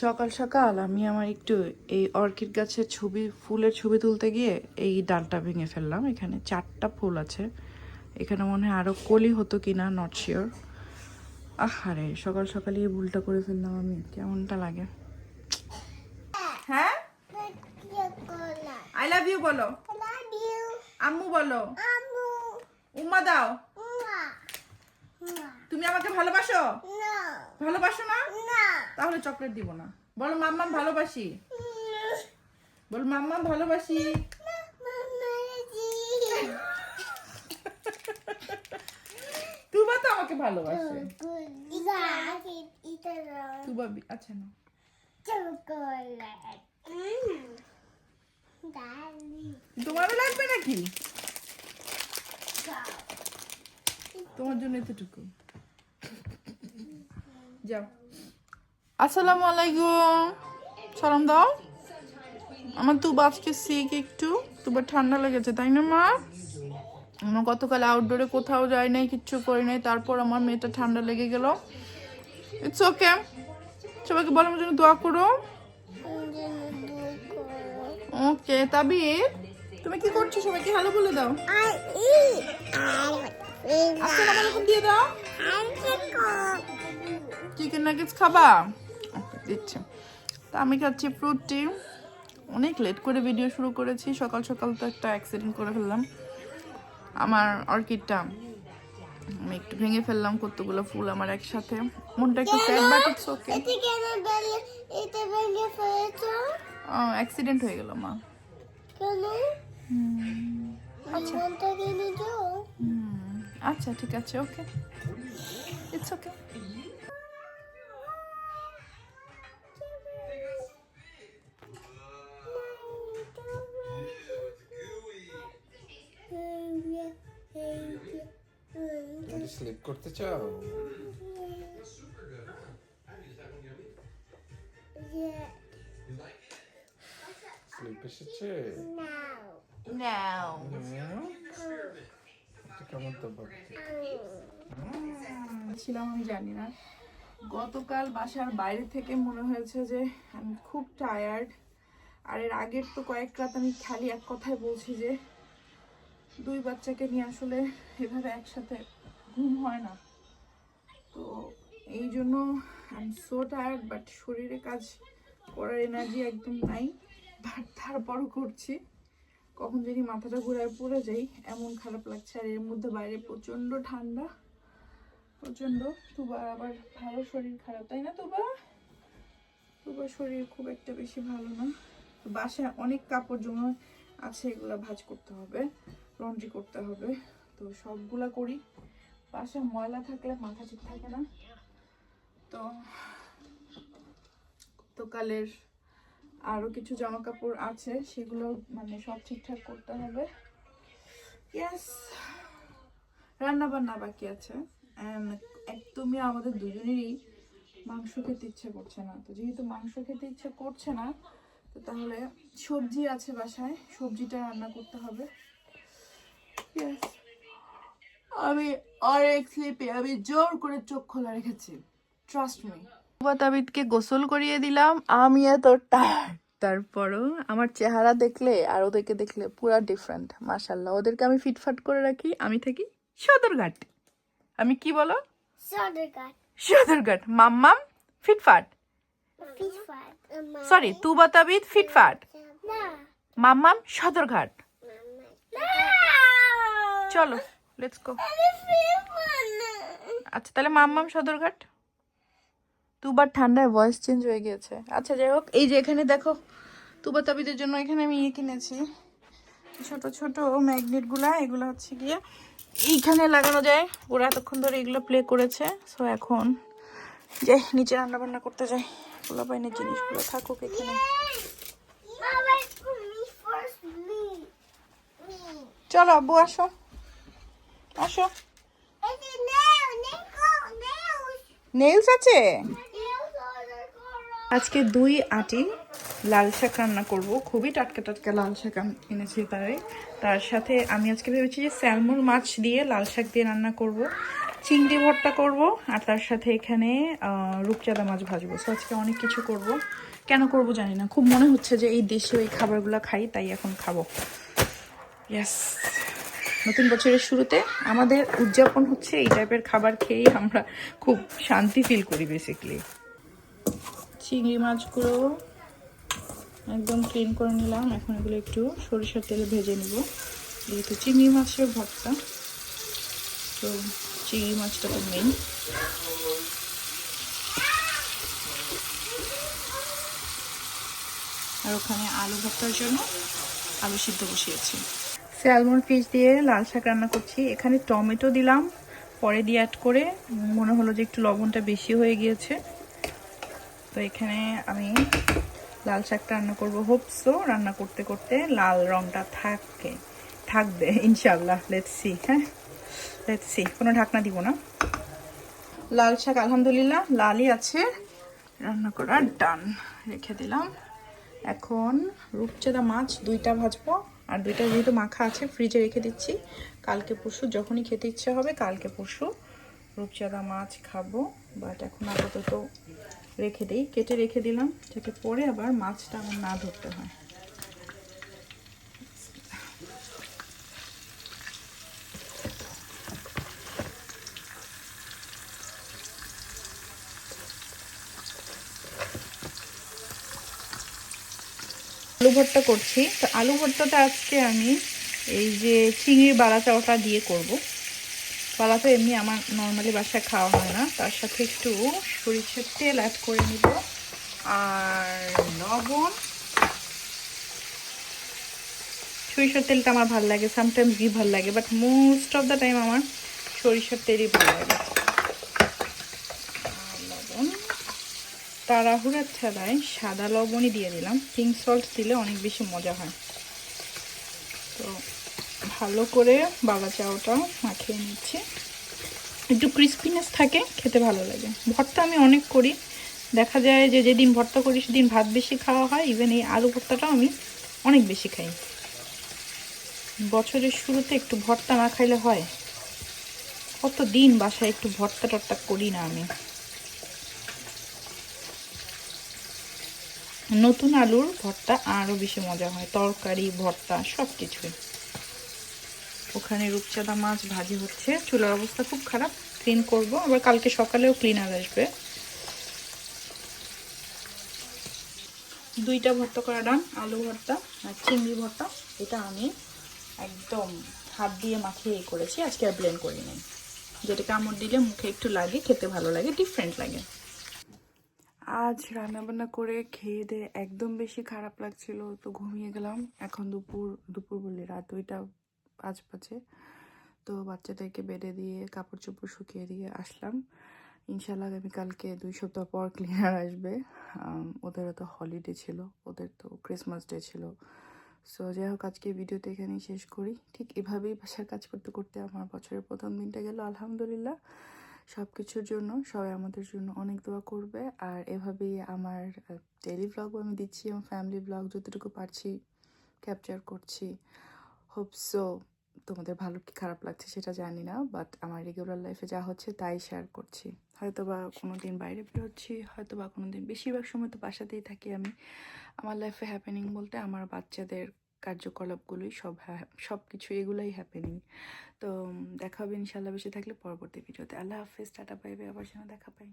সকাল সকাল আমি আমার একটু এই অর্কিড গাছের ছবি ফুলের ছবি তুলতে গিয়ে এই ডালটা ভেঙে ফেললাম। এখানে চারটা ফুল আছে। এখানে মনে হয় আরও কলি হতো কিনা নট শিওর আহারে সকাল সকালে এই ভুলটা করে ফেললাম আমি। কেমনটা লাগে? হ্যাঁ? আই লাভ ইউ বলো। আম্মু বলো। উম্মা দাও। তুমি আমাকে ভালোবাসো? ভালোবাসো না? তাহলে চকলেট দিব না। বলো, মাম্মাম ভালোবাসি। বল, মাম্মাম ভালোবাসি। তুবা তো আমাকে ভালোবাসে। তুবা আচ্ছা না তোমারও লাগবে নাকি? তোমার জন্য এতটুকু। যাও। আসসালামু আলাইকুম। সালাম দাও। আমার তুবা আজকে সিক একটু। তুবার ঠান্ডা লেগেছে তাই না মা? আমরা গতকাল আউটডোরে কোথাও যাই নাই কিচ্ছু করি নাই। তারপর আমার মেয়েটা ঠান্ডা লেগে গেল। ইটস ওকে সবাইকে বলো আমার জন্য দোয়া করো। ওকে তাবির তুমি কি করছ সবাইকে? হ্যালো বলে দাও। আসসালামু আলাইকুম দিয়ে দাও। চিকেন নাগেটস খাবা? দিচ্ছি। তা আমি খাচ্ছি ফ্রুটি অনেক লেট করে ভিডিও শুরু করেছি সকাল সকাল তো একটা অ্যাক্সিডেন্ট করে ফেললাম। আমার অর্কিডটা আমি একটু ভেঙে ফেললাম কতগুলো ফুল আমার একসাথে। মনটা একটু sad but it's okay accident হয়ে গেল মা। আচ্ছা। আচ্ছা ঠিক আছে ওকে ইটস ওকে স্লিপ করতে চাও? স্লিপ এসেছে? কেমন তো ছিলাম আমি জানি না। গতকাল বাসার বাইরে থেকে মনে হয়েছে যে আমি খুব টায়ার্ড আর এর আগের তো কয়েক রাত আমি খালি এক কথায় বলছি যে দুই বাচ্চাকে নিয়ে আসলে এভাবে একসাথে ঘুম হয় না। তো এই জন্য I am so tired but শরীরে কাজ করার এনার্জি একদম নাই। বাট তারপরও করছি। কখন যদি মাথাটা ঘুরায় পড়ে যাই, এমন খারাপ লাগছে। আর এর মধ্যে বাইরে প্রচণ্ড ঠান্ডা, প্রচণ্ড। তুবার আবার ভালো শরীর খারাপ, তাই না তুবা? তুবার শরীর খুব একটা বেশি ভালো না। বাসায় অনেক কাপড় জমা আছে, এগুলো ভাঁজ করতে হবে, লন্ড্রি করতে হবে। তো সবগুলা করি। বাসায় ময়লা থাকলে মাথা ঠিক থাকে না। তো, গতকালের আরও কিছু জামা কাপড় আছে, সেগুলো মানে সব ঠিকঠাক করতে হবে। ইয়াস রান্না বান্না বাকি আছে। একদমই আমাদের দুজনেরই মাংস খেতে ইচ্ছে করছে না। তো যেহেতু মাংস খেতে ইচ্ছে করছে না, তো তাহলে সবজি আছে বাসায়, সবজিটা রান্না করতে হবে। Yes. আমি অনেক স্লিপে আমি জোর করে চোখ খোলা রেখেছি। ট্রাস্ট মি তাবিদকে গোসল করিয়ে দিলাম আমি এত টায়ার্ড তারপরও আমার চেহারা দেখলে আর ওদেরকে দেখলে পুরা ডিফারেন্ট মাশাল্লাহ ওদেরকে আমি ফিটফাট করে রাখি আমি থাকি সদরঘাট। আমি কি বলো? সদরঘাট। মাম্মাম ফিটফাট। সরি তুবা তাবিদ ফিটফাট। মাম্মাম সদরঘাট। চলো। লেটস গো আচ্ছা তাহলে মাম্মাম সদরঘাট? তুবার ঠান্ডায় ভয়েস চেঞ্জ হয়ে গিয়েছে। আচ্ছা যাই হোক এই যে এখানে দেখো তুবা তাবিদের জন্য এখানে আমি ইয়ে কিনেছি। ছোট ছোট ম্যাগনেটগুলা এগুলো হচ্ছে গিয়ে এইখানে লাগানো যায়। ওরা এতক্ষণ ধরে এগুলো প্লে করেছে। সো এখন যে নিচে রান্না বান্না করতে যাই। পোলা পাইনের জিনিসগুলো থাকুক এখানে। চলো আব্বু আসো। আসো। নেলস। আছে? আজকে দুই আটি লাল শাক রান্না করব। খুবই টাটকা টাটকা লাল শাক এনেছি তাই। তার সাথে আমি আজকে ভেবেছি যে স্যালমন মাছ দিয়ে লাল শাক দিয়ে রান্না করব। চিংড়ি ভর্তা করব। আর তার সাথে এখানে রূপচাঁদা মাছ ভাজবো। সো আজকে অনেক কিছু করব। কেন করব জানি না। খুব মনে হচ্ছে যে এই দেশে এই খাবারগুলো খাই তাই এখন খাব। ইয়াস নতুন বছরের শুরুতে আমাদের উদযাপন হচ্ছে এই টাইপের খাবার খেয়েই আমরা খুব শান্তি ফিল করি বেসিকলি চিংড়ি মাছগুলো একদম ক্লিন করে নিলাম। এখন এগুলো একটু সরিষার তেলে ভেজে নিব। যেহেতু চিংড়ি মাছের ভর্তা। তো চিংড়ি মাছটা তো মেন আর ওখানে আলু ভর্তার জন্য আলু সিদ্ধ বসিয়েছি। স্যালমন ফিশ দিয়ে লাল শাক রান্না করছি। এখানে টমেটো দিলাম, পরে দিয়ে অ্যাড করে মনে হলো যে একটু লবণটা বেশি হয়ে গিয়েছে। তো এখানে আমি লাল শাকটা রান্না করব। হোপসো রান্না করতে করতে লাল রংটা থাকে, থাকবে ইনশাল্লাহ লেটস সি হ্যাঁ? লেটস সি কোনো ঢাকনা দিব না। লাল শাক, আলহামদুলিল্লাহ, লালই আছে। রান্না করা ডান রেখে দিলাম। এখন রূপচাঁদা মাছ দুইটা ভাজবো। আর দুইটা যেহেতু মাখা আছে ফ্রিজে রেখে দিচ্ছি। কালকে পরশু যখনই খেতে ইচ্ছে হবে, কালকে পরশু রূপচাঁদা মাছ খাব। বাট এখন আপাতত রেখে দিই। কেটে রেখে দিলাম। যাতে পরে আবার মাছটা আমার না ধরতে হয়। ভর্তা করছি। তো আলু ভর্তাটা আজকে আমি এই যে চিংড়ির চাওটা দিয়ে করব। বালা তো এমনি আমার নর্মালি বাসায় খাওয়া হয় না। তার সাথে একটু সরিষার তেল অ্যাড করে নিব। আর লবণ। সরিষার তেলটা আমার ভালো লাগে সামটাইমস ঘি ভালো লাগে but most of the time আমার সরিষার তেলই ভালো লাগে আর লবণ তাড়াহুড়ার ছাড়াই সাদা লবণই দিয়ে দিলাম। পিঙ্ক সল্ট দিলে অনেক বেশি মজা হয়। তো ভালো করে বাবা চাউটা মাখিয়ে নিচ্ছি। একটু ক্রিস্পিনেস থাকে, খেতে ভালো লাগে। ভর্তা আমি অনেক করি। দেখা যায় যে যেদিন ভর্তা করি, সেদিন ভাত বেশি খাওয়া হয়। ইভেন এই আলু ভর্তাটাও আমি অনেক বেশি খাই। বছরের শুরুতে একটু ভর্তা না খাইলে হয়। কত দিন বাসায় একটু ভর্তা টর্তা করি না আমি। নতুন আলুর ভর্তা আরও বেশি মজা হয়। তরকারি, ভর্তা সব কিছুই ওখানে রূপচাঁদা মাছ ভাজি হচ্ছে। চুলার অবস্থা খুব খারাপ। ক্লিন করব। আবার কালকে সকালেও ক্লিনার আসবে। দুইটা ভর্তা করা ডান। আলু ভর্তা আর চিংড়ি ভর্তা। এটা আমি একদম হাত দিয়ে মাখিয়ে করেছি। আজকে আর ব্লেন্ড করি নাই যেটা কামড় দিলে মুখে একটু লাগে, খেতে ভালো লাগে ডিফারেন্ট লাগে। আজ রান্নাবান্না করে খেয়ে দিয়ে একদম বেশি খারাপ লাগছিল, তো ঘুমিয়ে গেলাম। এখন দুপুর দুপুর বললি, রাত দুইটা পাঁচ বাজে। তো বাচ্চাদেরকে বেডে দিয়ে কাপড় চোপড় শুকিয়ে দিয়ে আসলাম। ইনশাল্লাহ আমি কালকে দুই সপ্তাহ পর ক্লিনার আসবে। ওদেরও তো হলিডে ছিল, ওদের তো ক্রিসমাস ডে ছিল। সো যাই হোক, আজকে ভিডিওটা এখানেই শেষ করি। ঠিক এভাবেই বাসার কাজ করতে করতে আমার বছরের প্রথম দিনটা গেল, আলহামদুলিল্লাহ। সব কিছুর জন্য, সবাই আমাদের জন্য অনেক দোয়া করবে। আর এভাবেই আমার ডেলি ব্লগও আমি দিচ্ছি আমার ফ্যামিলি ব্লগ যতটুকু পারছি ক্যাপচার করছি। হোপসো তোমাদের ভালো কি খারাপ লাগছে সেটা জানি না বাট আমার রেগুলার লাইফে যা হচ্ছে তাই শেয়ার করছি। হয়তো বা কোনো দিন বাইরে বেরোচ্ছি হয়তো বা কোনো দিন বেশিরভাগ সময় তো বাসাতেই থাকি আমি। আমার লাইফে হ্যাপেনিং বলতে আমার বাচ্চাদের কার্যকলাপগুলোই সব সব কিছু এগুলোই হ্যাপেনিং তো দেখা হবে ইনশাল্লাহ বেশি থাকলে পরবর্তী ভিডিওতে। আল্লাহ হাফেজ, টাটা পাইবে আবার যেন দেখা পাই।